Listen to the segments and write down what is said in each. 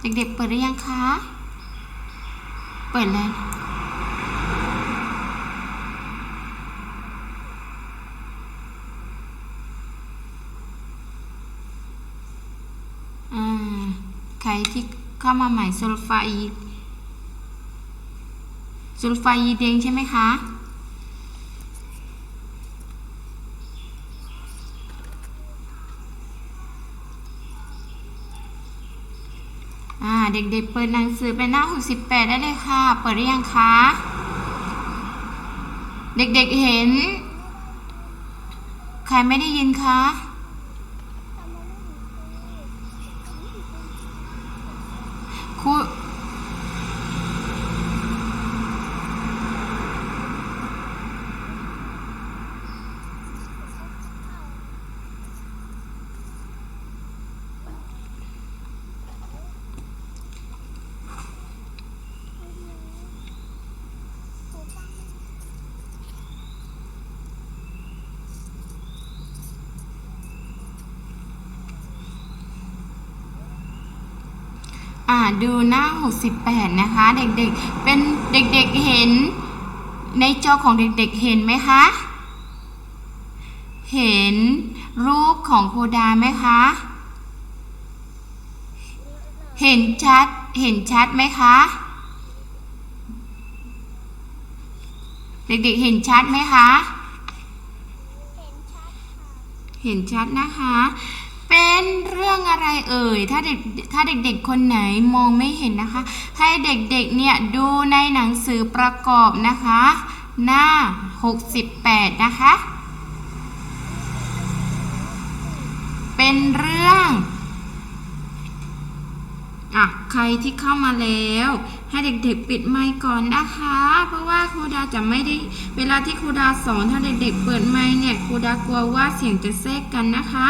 เด็กๆเปิดหรือยังคะ เปิดเลยอ่าใครที่เข้ามาใหม่โซลฟาอีโซลฟาอีเดงใช่ไหมคะ อ่า เด็กๆ เปิดหนังสือเป็นหน้า 68 ได้เลยค่ะ เปิดหรือยังคะ เด็กๆเห็น ใครไม่ได้ยินคะครูอ่า ดูหน้า 68 นะคะ เด็กๆ เป็นเด็กๆ เห็น ในจอของเด็กๆ เห็นไหมคะ เห็นรูปของโคดาไหมคะ เห็นชัด เห็นชัดไหมคะ เด็กๆ เห็นชัดไหมคะ เห็นชัดนะคะ เป็นเรื่องอะไรเอ่ย ถ้าเด็กถ้าเด็กๆคนไหนมองไม่เห็นนะคะ ให้เด็กๆเนี่ยดูในหนังสือประกอบนะคะ หน้า 68 นะคะ เป็นเรื่องอะใครที่เข้ามาแล้ว ให้เด็กๆปิดไมค์ก่อนนะคะ เพราะว่าครูดาจะไม่ได้เวลาที่ครูดาสอนถ้าเด็กๆเปิดไมค์เนี่ยครูดากลัวว่าเสียงจะแทรกกันนะคะ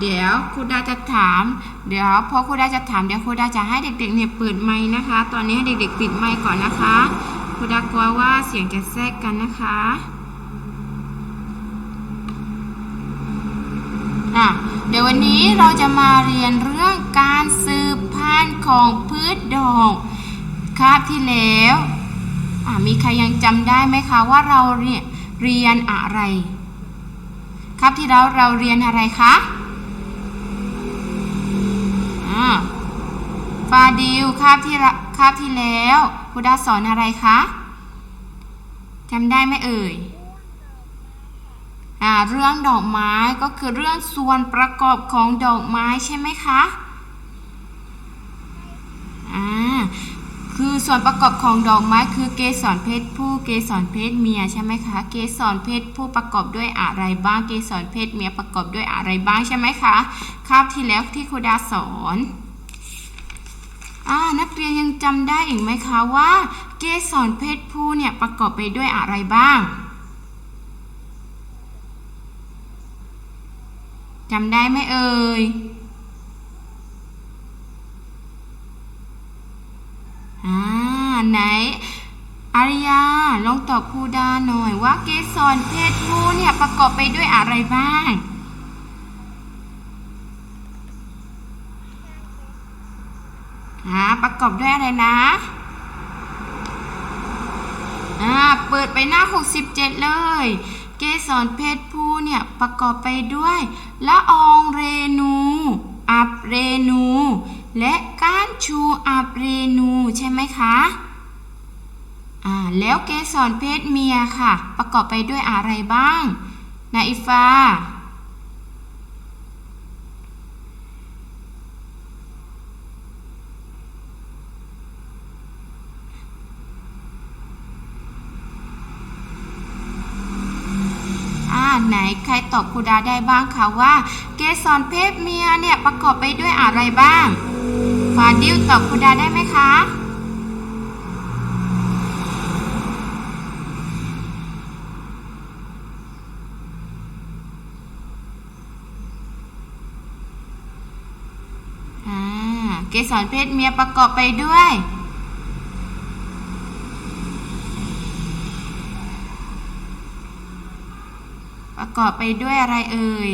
เดี๋ยวครูดาจะถาม เดี๋ยวพอครูดาจะถามเดี๋ยวครูดาจะให้เด็กๆเนี่ยเปิดไมค์นะคะ ตอนนี้ให้เด็กๆปิดไมค์ก่อนนะคะครูดากลัวว่าเสียงจะแทรกกันนะคะอะเดี๋ยววันนี้เราจะมาเรียนเรื่องการสืบพันธุ์ของพืชดอกคาบที่แล้วอะมีใครยังจำได้ไหมคะว่าเราเนี่ยเรียนอะไร ครับที่เราเราเรียนอะไรคะ ฟาดิวคาบที่คาบที่แล้วครูดาสอนอะไรคะจำได้ไหมเอ่ยอ่าเรื่องดอกไม้ก็คือเรื่องส่วนประกอบของดอกไม้ใช่ไหมคะอ่าคือส่วนประกอบของดอกไม้คือเกสรเพศผู้เกสรเพศเมียใช่ไหมคะเกสรเพศผู้ประกอบด้วยอะไรบ้างเกสรเพศเมียประกอบด้วยอะไรบ้างใช่ไหมคะคาบที่แล้วที่ครูดาสอน อ่านักเรียนยังจำได้อีกไหมคะว่า เกสรเพศผู้เนี่ยประกอบไปด้วยอะไรบ้างจำได้ไหมเอ่ยอ่าไหนอาริยาลองตอบครูดาหน่อยว่าเกสรเพศผู้เนี่ยประกอบไปด้วยอะไรบ้าง อ่าประกอบด้วยอะไรนะอ่าเปิดไปหน้า 67 เลย เกสรเพศผู้เนี่ยประกอบไปด้วยละอองเรนู อับเรนู และก้านชูอับเรนูใช่ไหมคะอ่าแล้วเกสรเพศเมียค่ะ ประกอบไปด้วยอะไรบ้างนาอิฟา อ่า ใครตอบครูดาได้บ้างคะว่า เกสรเพศเมียเนี่ยประกอบไปด้วยอะไรบ้าง ฟาดิวตอบครูดาได้ไหมคะอ่าเกสรเพศเมียประกอบไปด้วย ประ กอบไปด้วยอะไรเอ่ย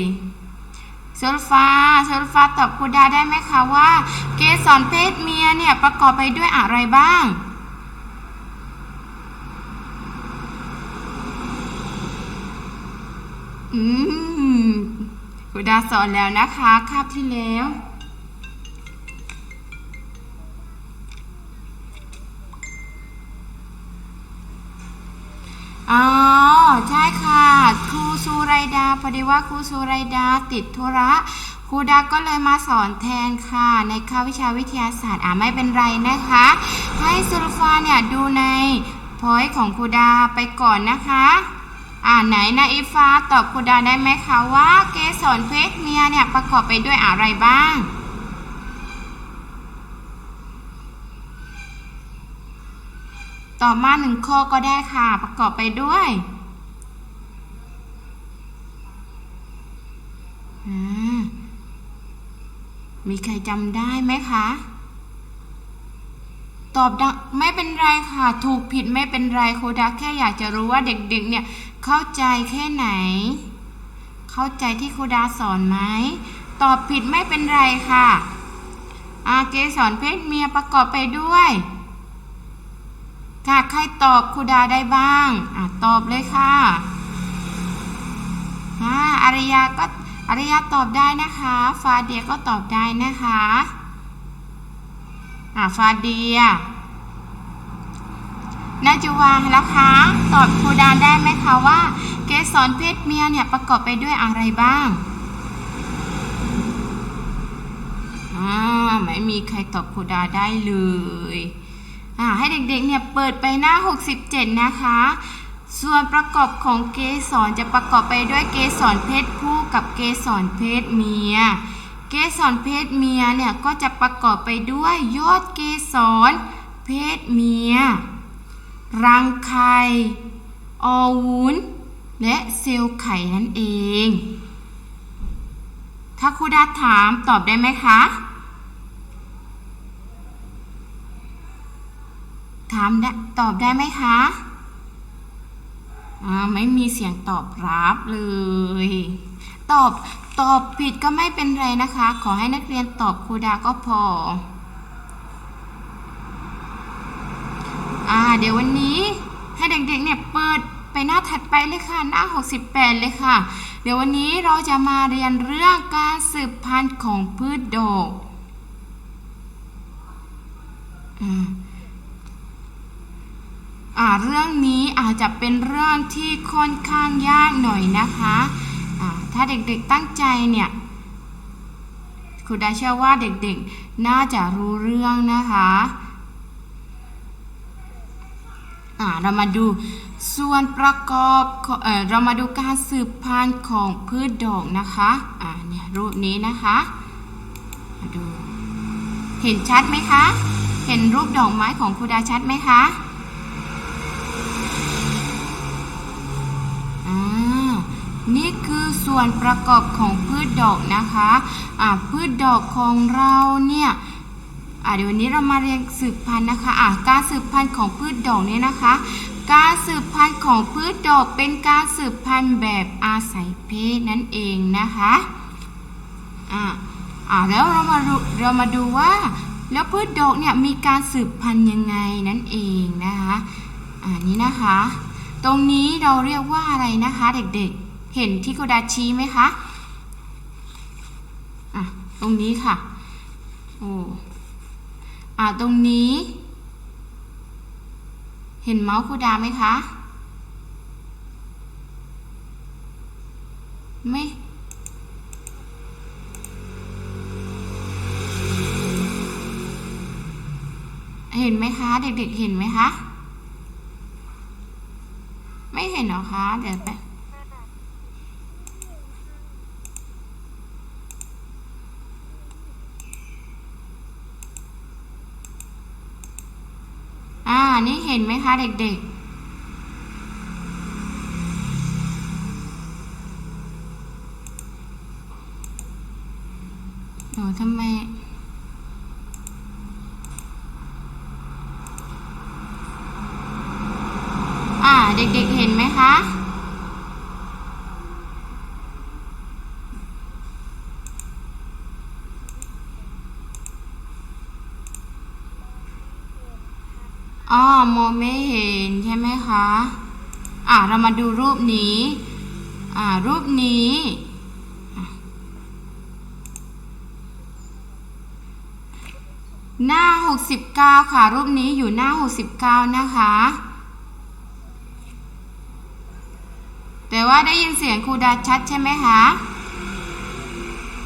โซลฟ้าโซลฟ้าตอบครูดาได้ไหมคะว่า เกสรเพศเมียเนี่ยประกอบไปด้วยอะไรบ้างอืมครูดาสอนแล้วนะคะคาบที่แล้วอ๋อ ใช่ค่ะ ครูสุไรดาพอดีว่าครูสุไรดาติดธุระครูดาก็เลยมาสอนแทนค่ะ ในคาวิชาวิทยาศาสตร์อ่าไม่เป็นไรนะคะ ให้สุรฟาเนี่ยดูในพอยของครูดาไปก่อนนะคะอ่าไหนนะอีฟ้าตอบครูดาได้ไหมคะว่าเกสรเพศเมียเนี่ยประกอบไปด้วยอะไรบ้างต่อมาหนึ่งข้อก็ได้ค่ะ ประกอบไปด้วยอ่า มีใครจำได้ไหมคะ ตอบดังไม่เป็นไรค่ะ ถูกผิดไม่เป็นไรครูดาแค่อยากจะรู้ว่าเด็กๆ เนี่ย เข้าใจแค่ไหน เข้าใจที่คูดาสอนไหม ตอบผิดไม่เป็นไรค่ะ อาเกสรเพศเมียประกอบไปด้วย ค่ะ ใครตอบคูดาได้บ้าง อะ ตอบเลยค่ะอ่าอารยาก็ อารยาตอบได้นะคะ ฟาเดียก็ตอบได้นะคะอะฟาเดียนาจูวาแล้วคะ ตอบครูดานได้ไหมคะว่า เกสรเพศเมียเนี่ยประกอบไปด้วยอะไรบ้างอ่าไม่มีใครตอบครูดาได้เลยอ่าให้เด็กๆเนี่ยเปิดไปหน้า 67 นะคะ ส่วนประกอบของเกสรจะประกอบไปด้วยเกสรเพศผู้กับเกสรเพศเมีย เกสรเพศเมียเนี่ยก็จะประกอบไปด้วยยอดเกสรเพศเมีย รังไข่อวุ้น และเซลล์ไข่นั่นเอง ถ้าครูดาถามตอบได้ไหมคะ ถามได้ตอบได้ไหมคะ ไม่มีเสียงตอบรับเลย ตอบตอบผิดก็ไม่เป็นไรนะคะ ขอให้นักเรียนตอบครูดาก็พออ่าเดี๋ยววันนี้ให้เด็กๆเนี่ยเปิดไปหน้าถัดไปเลยค่ะหน้า 68 เลยค่ะ เดี๋ยววันนี้เราจะมาเรียนเรื่องการสืบพันธุ์ของพืชดอกอ่าอ่า เรื่องนี้อาจจะเป็นเรื่องที่ค่อนข้างยากหน่อยนะคะถ้าเด็กๆตั้งใจเนี่ยครูดาเชื่อว่าเด็กๆน่าจะรู้เรื่องนะคะอ่าเรามาดูส่วนประกอบเออเรามาดูการสืบพันธุ์ของพืชดอกนะคะอ่าเนี่ยรูปนี้นะคะมาดูเห็นชัดไหมคะ เห็นรูปดอกไม้ของครูดาชัดไหมคะ นี่คือส่วนประกอบของพืชดอกนะคะอ่าพืชดอกของเราเนี่ยเดี๋ยววันนี้เรามาเรียนสืบพันธุ์นะคะอ่าการสืบพันธุ์ของพืชดอกเนี่ยนะคะ การสืบพันธุ์ของพืชดอกเป็นการสืบพันธุ์แบบอาศัยเพศนั่นเองนะคะอ่าอ่าแล้วเรามาดูเรามาดูว่า แล้วพืชดอกเนี่ยมีการสืบพันธุ์ยังไงนั่นเองนะคะอ่านี่นะคะ ตรงนี้เราเรียกว่าอะไรนะคะเด็กๆ เห็นที่โกดาชี้ไหมคะอะตรงนี้ค่ะโอ้อะตรงนี้ เห็นเมาส์โคดาไหมคะไม่เห็นไหมคะ เด็กๆเห็นไหมคะ ไม่เห็นหรอคะ เดี๋ยวไปอ่า นี่เห็นไหมคะเด็กๆหนูทำไม อ่า เด็กๆเห็นไหมคะ อ๋อมองไม่เห็นใช่ไหมคะ อะเรามาดูรูปนี้ อ่า รูปนี้ หน้า 69 ค่ะ รูปนี้อยู่หน้า 69 นะคะ แต่ว่าได้ยินเสียงครูดาชัดใช่ไหมคะ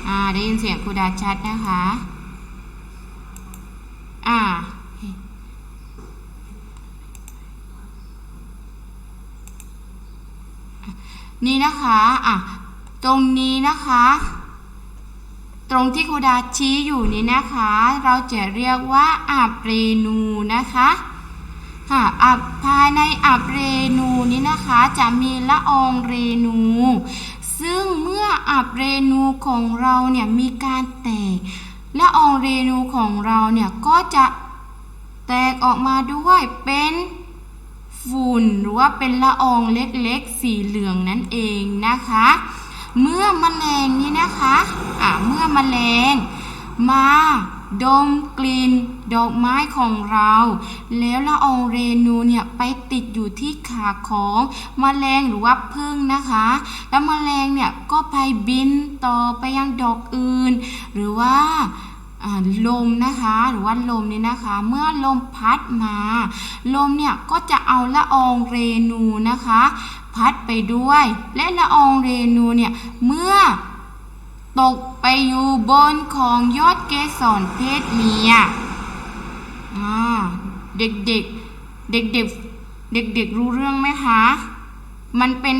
อ่า ได้ยินเสียงครูดาชัดนะคะ อ่า นี่นะคะอะตรงนี้นะคะ ตรงที่ครูดาชี้อยู่นี้นะคะ เราจะเรียกว่าอาบเรนูนะคะค่ะอับภายในอับเรนูนี้นะคะจะมีละอองเรนู ซึ่งเมื่ออับเรนูของเราเนี่ยมีการแตกละอองเรนูของเราเนี่ยก็จะแตกออกมาด้วยเป็น ฝุ่นหรือว่าเป็นละอองเล็กๆ สีเหลืองนั่นเองนะคะ เมื่อมแมลงนี้นะคะอะเมื่อมแมลงมาดมกลิ่นดอกไม้ของเรา แล้วละอองเรนูเนี่ยไปติดอยู่ที่ขาของมแมลงหรือว่าพึ่งนะคะ แล้วมแมลงเนี่ยก็ไปบินต่อไปยังดอกอื่น หรือว่า ลมนะคะหรือว่าลมนี่นะคะ เมื่อลมพัดมา ลมเนี่ยก็จะเอาละอองเรนูนะคะ พัดไปด้วย และละอองเรนูเนี่ยเมื่อตกไปอยู่บนของยอดเกสรเพศเมียเด็กๆเด็กๆเด็กๆรู้เรื่องไหมคะ มันเป็น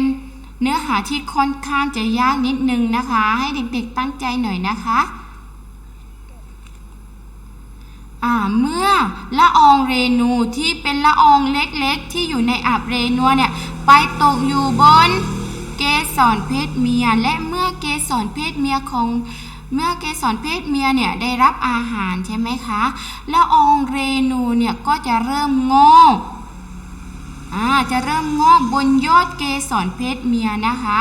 เนื้อหาที่ค่อนข้างจะยากนิดนึงนะคะ ให้เด็กๆตั้งใจหน่อยนะคะ อ่า เมื่อละอองเรนูที่เป็นละอองเล็กๆ ที่อยู่ในอาบเรนัวเนี่ยไปตกอยู่บนเกสรเพศเมีย และเมื่อเกสรเพศเมียของเมื่อเกสรเพศเมียเนี่ยได้รับอาหารใช่ไหมคะละอองเรนูเนี่ยก็จะเริ่มงอกจะเริ่มงอกบนยอดเกสรเพศเมียนะคะ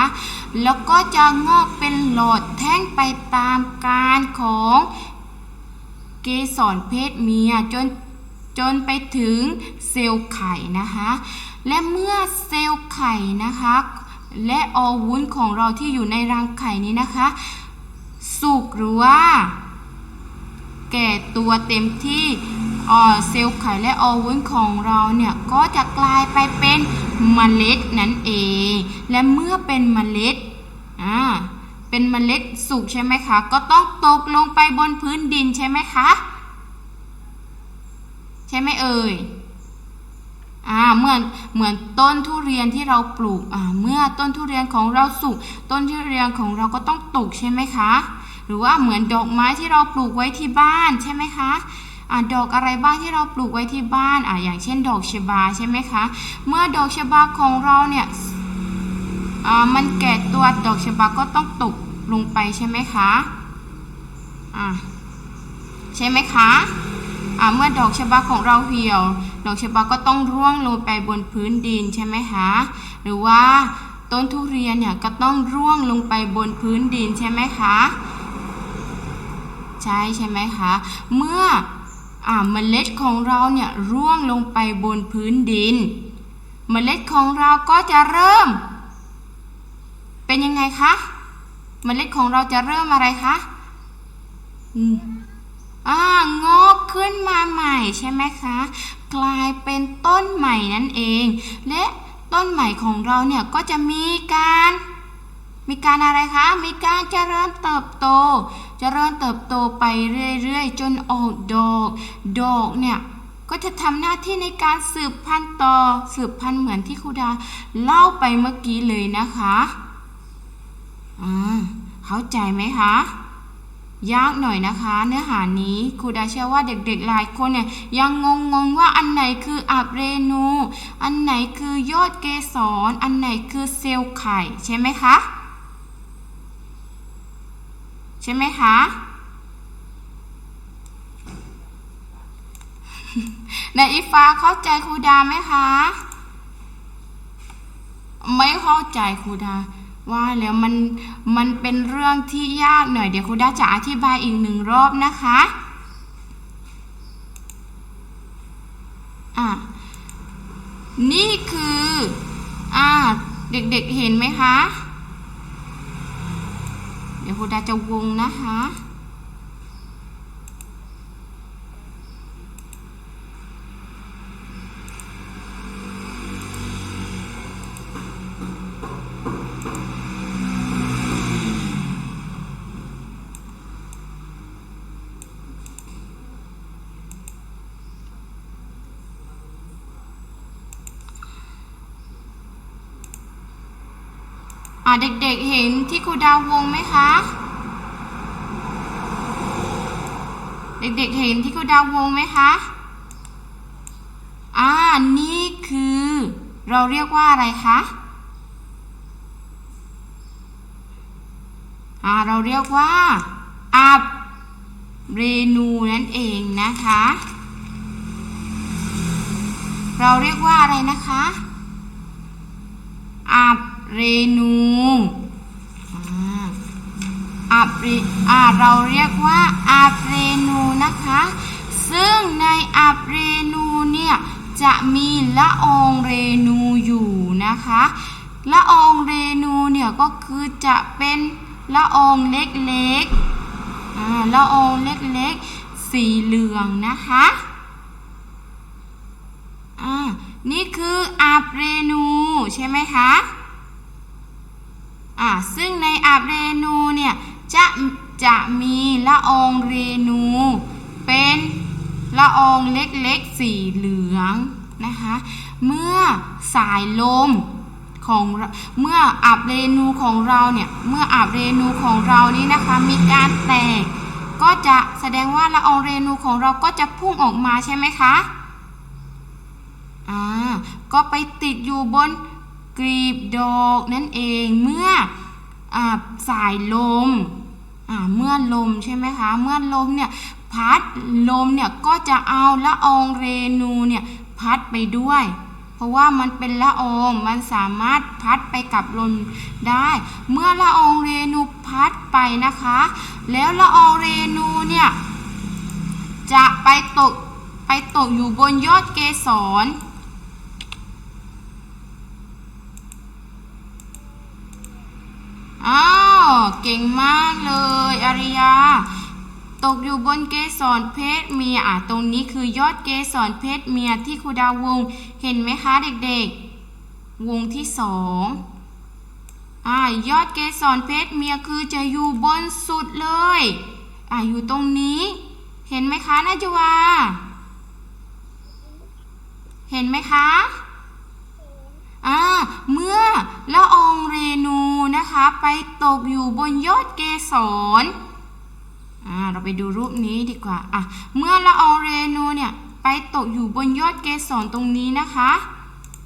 แล้วก็จะงอกเป็นหลอดแท่งไปตามการของ เกสรเพศเมียจนจนไปถึงเซลล์ไข่นะคะ และเมื่อเซลล์ไข่นะคะ และออวุ้นของเราที่อยู่ในรังไข่นี้นะคะ สุกหรือว่า แก่ตัวเต็มที่เซลล์ไข่และออวุ้นของเราเนี่ยก็จะกลายไปเป็นเมล็ดนั่นเอง และเมื่อเป็นเมล็ดอ่า เป็นเมล็ดสุกใช่ไหมคะ ก็ต้องตกลงไปบนพื้นดินใช่ไหมคะ ใช่ไหมเอ่ยอ่าเหมือนเหมือนต้นทุเรียนที่เราปลูกอ่าเมื่อต้นทุเรียนของเราสุกต้นทุเรียนของเราก็ต้องตกใช่ไหมคะ หรือว่าเหมือนดอกไม้ที่เราปลูกไว้ที่บ้านใช่ไหมคะอ่าดอกอะไรบ้างที่เราปลูกไว้ที่บ้านอ่าอย่างเช่น ดอกชบาใช่ไหมคะ เมื่อดอกชบาของเราเนี่ยอ่ามันแก่ตัวดอกชบาก็ต้องตก ลงไปใช่ไหมคะอ่าใช่ไหมคะอ่าเมื่อดอกชบาของเราเหี่ยว ดอกชบาก็ต้องร่วงลงไปบนพื้นดินใช่ไหมคะหรือว่าต้นทุเรียนเนี่ยก็ต้องร่วงลงไปบนพื้นดินใช่ไหมคะใช่ใช่ไหมคะเมื่ออเมล็ดของเราเนี่ยร่วงลงไปบนพื้นดิน เมล็ดของเราก็จะเริ่ม เป็นยังไงคะ เมล็ดของเราจะเริ่มอะไรคะอืมอ่างอกขึ้นมาใหม่ใช่ไหมคะ กลายเป็นต้นใหม่นั่นเอง และต้นใหม่ของเราเนี่ยก็จะมีการ มีการอะไรคะ มีการเจริญเติบโต เจริญเติบโตไปเรื่อยๆ จนออกดอก ดอกเนี่ยก็จะทำหน้าที่ในการสืบพันธุ์ต่อ สืบพันธุ์เหมือนที่ครูดาเล่าไปเมื่อกี้เลยนะคะ อ่าเข้าใจไหมคะ ยากหน่อยนะคะ เนื้อหานี้ครูดาเชื่อว่าเด็กๆหลายคนเนี่ยยังงงๆว่าอันไหนคืออับเรนู อันไหนคือยอดเกสรอันไหนคือเซลล์ไข่ใช่ไหมคะ ใช่ไหมคะในอีฟ้าเข้าใจครูดาไหมคะ ไม่เข้าใจครูดา ว่าแล้วมันมันเป็นเรื่องที่ยากหน่อยเดี๋ยวครูดาจะอธิบายอีกหนึ่งรอบนะคะอะนี่คืออ่าเด็กๆเห็นไหมคะ เดี๋ยวครูดาจะวงนะคะ อ่าเด็กๆเห็นที่ครูดาววงไหมคะ เด็กๆเห็นที่ครูดาววงไหมคะ อ่า นี่คือ เราเรียกว่าอะไรคะ อ่า เราเรียกว่าอับเรนูนั่นเองนะคะ เราเรียกว่าอะไรนะคะอับ เรนูอาอับเรอาเราเรียกว่าอับเรนูนะคะ ซึ่งในอับเรนูเนี่ยจะมีละอองเรนูอยู่นะคะ ละอองเรนูเนี่ยก็คือจะเป็นละอองเล็กๆละอองเล็กๆ สีเหลืองนะคะอ่านี่คืออาเรนูใช่ไหมคะ ซึ่งในอาบเรนูเนี่ยจะจะมีละอองเรนู เป็นละอองเล็กๆสีเหลืองนะคะ เมื่อสายลมของเมื่ออาบเรนูของเราเนี่ยเมื่ออาบเรนูของเรานี้นะคะมีการแตก ก็จะแสดงว่าละอองเรนูของเราก็จะพุ่งออกมาใช่ไหมคะอ่าก็ไปติดอยู่บนกลีบดอกนั่นเองเมื่อ สายลมเมื่อลมใช่ไหมคะเมื่อลมเนี่ยพัดลมเนี่ยก็จะเอาละอองเรนูเนี่ยพัดไปด้วย เพราะว่ามันเป็นละอองมันสามารถพัดไปกับลมได้ เมื่อละอองเรนูพัดไปนะคะ แล้วละอองเรนูเนี่ยจะไปตกไปตกอยู่บนยอดเกสร อ้าว เก่งมากเลยอาริยา ตกอยู่บนเกสรเพศเมียอะตรงนี้คือยอดเกสรเพศเมียที่ครูดาววง เห็นไหมคะเด็กๆ วงที่สองอ่ายอดเกสรเพศเมียคือจะอยู่บนสุดเลยอ่าอยู่ตรงนี้ เห็นไหมคะนาจวาเห็นไหมคะ อ่าเมื่อละอองเรนูนะคะ ไปตกอยู่บนยอดเกสรอ่าเราไปดูรูปนี้ดีกว่าอะเมื่อละอองเรนูเนี่ยไปตกอยู่บนยอดเกสรตรงนี้นะคะ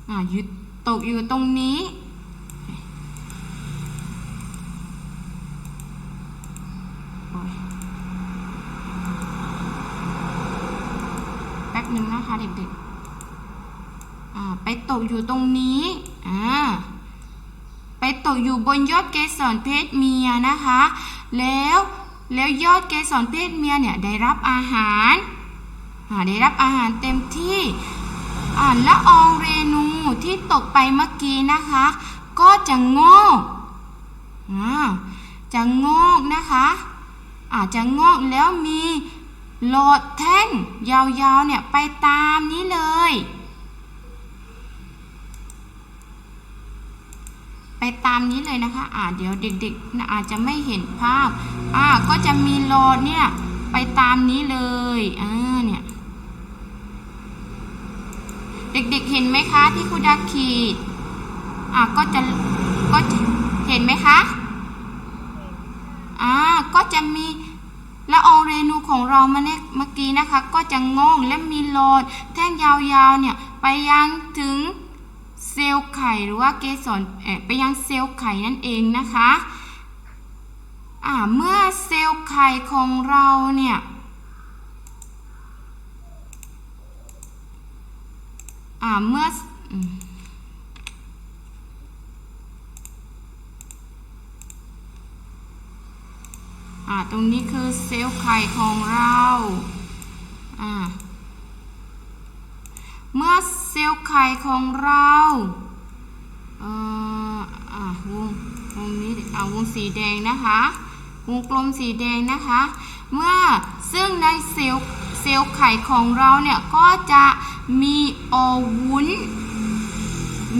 อ่าอยู่ตกอยู่ตรงนี้แป๊บหนึ่งนะคะเด็กๆ ไปตกอยู่ตรงนี้อ่าไปตกอยู่บนยอดเกสรเพศเมียนะคะ แล้วแล้วยอดเกสรเพศเมียเนี่ยได้รับอาหารได้รับอาหารเต็มที่อ่าละอองเรนูที่ตกไปเมื่อกี้นะคะ ก็จะงอกอจะงอกนะคะอาจจะงอกแล้วมีหลอดแท่งยาวๆเนี่ยไปตามนี้เลย ไปตามนี้เลยนะคะ อ่าเดี๋ยวเด็กๆอาจจะไม่เห็นภาพ อ่าก็จะมีหลดเนี่ยไปตามนี้เลยอ่าเนี่ยเด็กๆเห็นไหมคะที่ครูดาขีด อ่าก็จะก็จะเห็นไหมคะ อ่าก็จะมีละอองเรนูของเรามาเนี่ยเมื่อกี้นะคะ ก็จะงอกและมีหลดแท่งยาวๆเนี่ยไปยังถึง ซลล์ไข่หรือว่าเกสรไปยังเซลล์ไข่นั่นเองนะคะอ่าเมื่อเซลล์ไข่ของเราเนี่ยอ่าเมื่ออ่าตรงนี้คือเซลล์ไข่ของเราอ่าเมื่อเซลล์ไข่ของเราเอ่ออะวงวงนี้อาวงสีแดงนะคะวงกลมสีแดงนะคะ เมื่อซึ่งในเซลล์เซลล์ไข่ของเราเนี่ยก็จะมีอวุ้น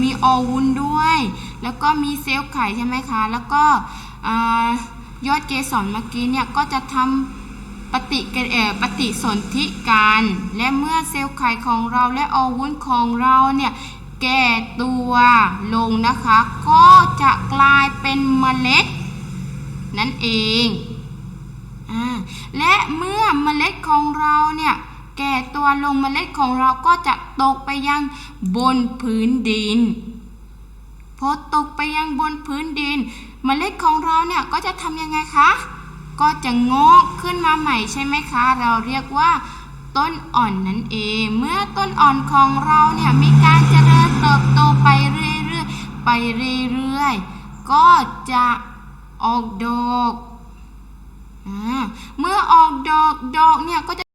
มีอวุ้นด้วย แล้วก็มีเซลล์ไข่ใช่ไหมคะ แล้วก็อายอดเกสรเมื่อกี้เนี่ยก็จะทำ ปฏิกิริยาปฏิสนธิกัน และเมื่อเซลล์ไข่ของเราและอวุ้นของเราเนี่ยแก่ตัวลงนะคะ ก็จะกลายเป็นเมล็ด นั่นเองอ่าและเมื่อเมล็ดของเราเนี่ยแก่ตัวลงเมล็ดของเราก็จะตกไปยังบนพื้นดินพอตกไปยังบนพื้นดิน เมล็ดของเราเนี่ยก็จะทำยังไงคะ ก็จะงอกขึ้นมาใหม่ใช่ไหมคะ เราเรียกว่า ต้นอ่อนนั่นเอง เมื่อต้นอ่อนของเราเนี่ยมีการเจริญเติบโตไปเรื่อยๆไปเรื่อยๆก็จะออกดอกอเมื่อออกดอกดอกเนี่ยก็จะ